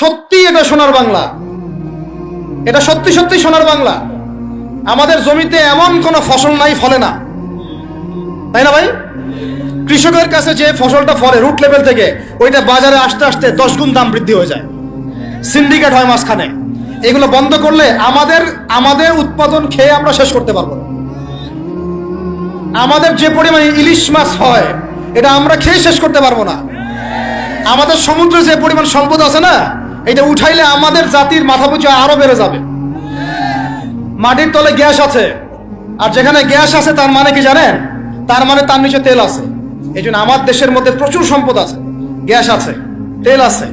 সত্যি এটা সোনার বাংলা। এটা সত্যি সত্যি সোনার বাংলা। আমাদের জমিতে এমন কোনো ফসল নাই, ফলে না। তাই না ভাই? কৃষকের কাছে যে ফসলটা ফলে রুট লেভেল থেকে, ওইটা বাজারে আসতে আসতে দশ গুণ দাম বৃদ্ধি হয়ে যায়। সিন্ডিকেট হয় মাঝখানে। এগুলো বন্ধ করলে আমাদের আমাদের উৎপাদন খেয়ে আমরা শেষ করতে পারব আমাদের যে পরিমাণে ইলিশ মাছ হয়, এটা আমরা খেয়ে শেষ করতে পারব না। আমাদের সমুদ্রে যে পরিমাণ সম্পদ আছে না এটা উঠাইলে আমাদের জাতির মাথা পিছু আরও বেড়ে যাবে। মাটির তলে গ্যাস আছে, আর যেখানে গ্যাস আছে তার মানে কি জানেন? তার মানে তার নিচে তেল আছে। এই জন্য আমার দেশের মধ্যে প্রচুর সম্পদ আছে, গ্যাস আছে, তেল আছে।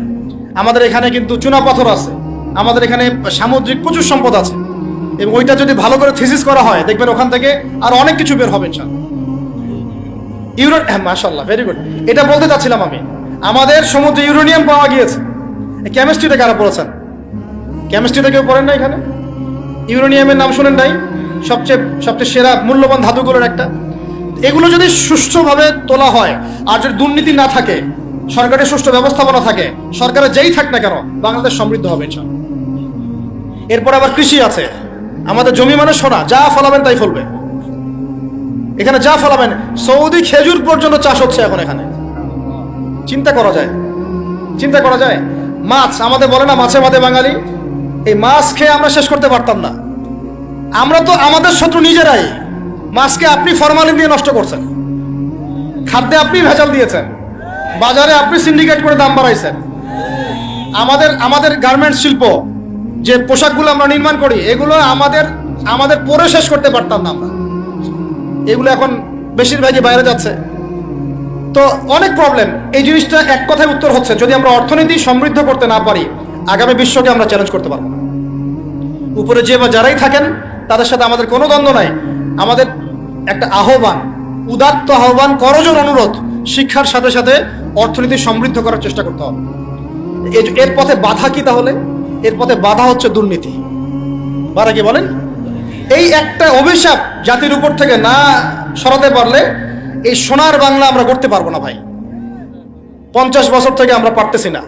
আমাদের এখানে কিন্তু চুনা পাথর আছে, আমাদের এখানে সামুদ্রিক প্রচুর সম্পদ আছে। এবং ওইটা যদি ভালো করে থিসিস করা হয়, দেখবেন ওখান থেকে আর অনেক কিছু বের হবে ইনশাল্লাহ ইউরো হ্যাঁ মাশাল্লাহ ভেরি গুড এটা বলতে চাচ্ছিলাম আমি, আমাদের সমুদ্রে ইউরেনিয়াম পাওয়া গিয়েছে। কেমিস্ট্রিতে কারা পড়েছেন? কেমিস্ট্রিতে কেউ পড়েন না এখানে? ইউরেনিয়ামের নাম শুনেন নাই? সবচেয়ে সবচেয়ে সেরা, মূল্যবান ধাতুগুলোর একটা। এগুলো যদি সুষ্ঠুভাবে তোলা হয়, আর যদি দুর্নীতি না থাকে, সরকারের সুষ্ঠু ব্যবস্থাপনা থাকে, সরকারের যেই থাক না কেন, বাংলাদেশ সমৃদ্ধ হবে এরপর আবার কৃষি আছে। আমাদের জমি মানে সোনা, যা ফলাবেন তাই ফলবে। এখানে যা ফলাবেন, সৌদি খেজুর পর্যন্ত চাষ হচ্ছে এখন এখানে। চিন্তা করা যায়। চিন্তা করা যায়। মাছ, আমাদের বলে না মাছে মাঝে বাঙালি? এই মাছ খেয়ে আমরা শেষ করতে পারতাম না। আমরা তো আমাদের শত্রু নিজেরাই। মাছকে আপনি ফরমালিন দিয়ে নষ্ট করছেন। খাদ্যে আপনি ভেজাল দিয়েছেন। বাজারে আপনি সিন্ডিকেট করে দাম বাড়াইছেন। আমাদের আমাদের গার্মেন্টস শিল্প, যে পোশাকগুলো আমরা নির্মাণ করি, এগুলো আমাদের আমাদের পরে শেষ করতে পারতাম না আমরা। এগুলো এখন বেশিরভাগই বাইরে যাচ্ছে। তো অনেক প্রবলেম এই জিনিসটা এক কথায় উত্তর হচ্ছে, যদি আমরা অর্থনীতি সমৃদ্ধ করতে না পারি, আগামী বিশ্বকে আমরা চ্যালেঞ্জ করতে পারব উপরে যে বা যারাই থাকেন, তাদের সাথে আমাদের কোনো দ্বন্দ্ব নাই। আমাদের একটা আহ্বান, উদাত্ত আহ্বান, করজোর অনুরোধ, শিক্ষার সাথে সাথে অর্থনীতি সমৃদ্ধ করার চেষ্টা করতে হবে। এর পথে বাধা কি তাহলে? এর পথে বাধা হচ্ছে দুর্নীতি। বাধা কি বলেন? এই একটা অভিশাপ জাতির উপর থেকে না সরাতে পারলে এই সোনার বাংলা আমরা করতে পারব না ভাই। পঞ্চাশ বছর থেকে আমরা পারতেছি না।